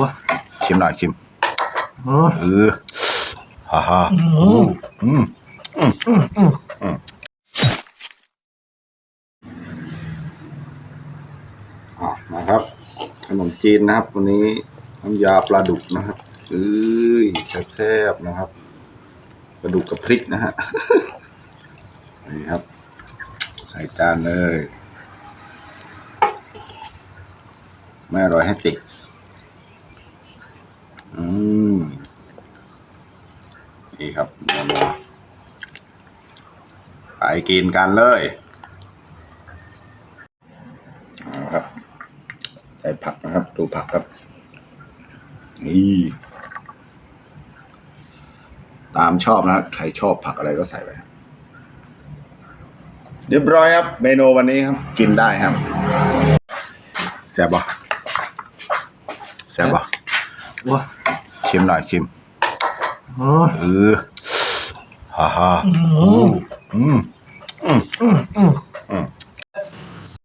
ว้าชิมหน่อยชิมโอ้เออฮ่าฮ่าอืมอืมอืมอืมอะมาครับ ขนมจีนนะครับ วันนี้น้ำยาปลาดุกนะครับเอ้ยแซ่บๆนะครับปลาดุกกับพริกนะฮะนี่ครับ ใส่จานเลย ไม่อร่อยให้ติด อืม นี่ครับนัวๆไปกินกันเลยเอาครับใส่ผักนะครับ ดูผักครับ นี่ตามชอบนะครับใครชอบผักอะไรก็ใส่ไปครับเรียบร้อยครับ เมนูวันนี้ครับ กินได้ครับแซ่บปะแซ่บปะว้าชิมหน่อยชิม โอ้เออฮ่าฮ่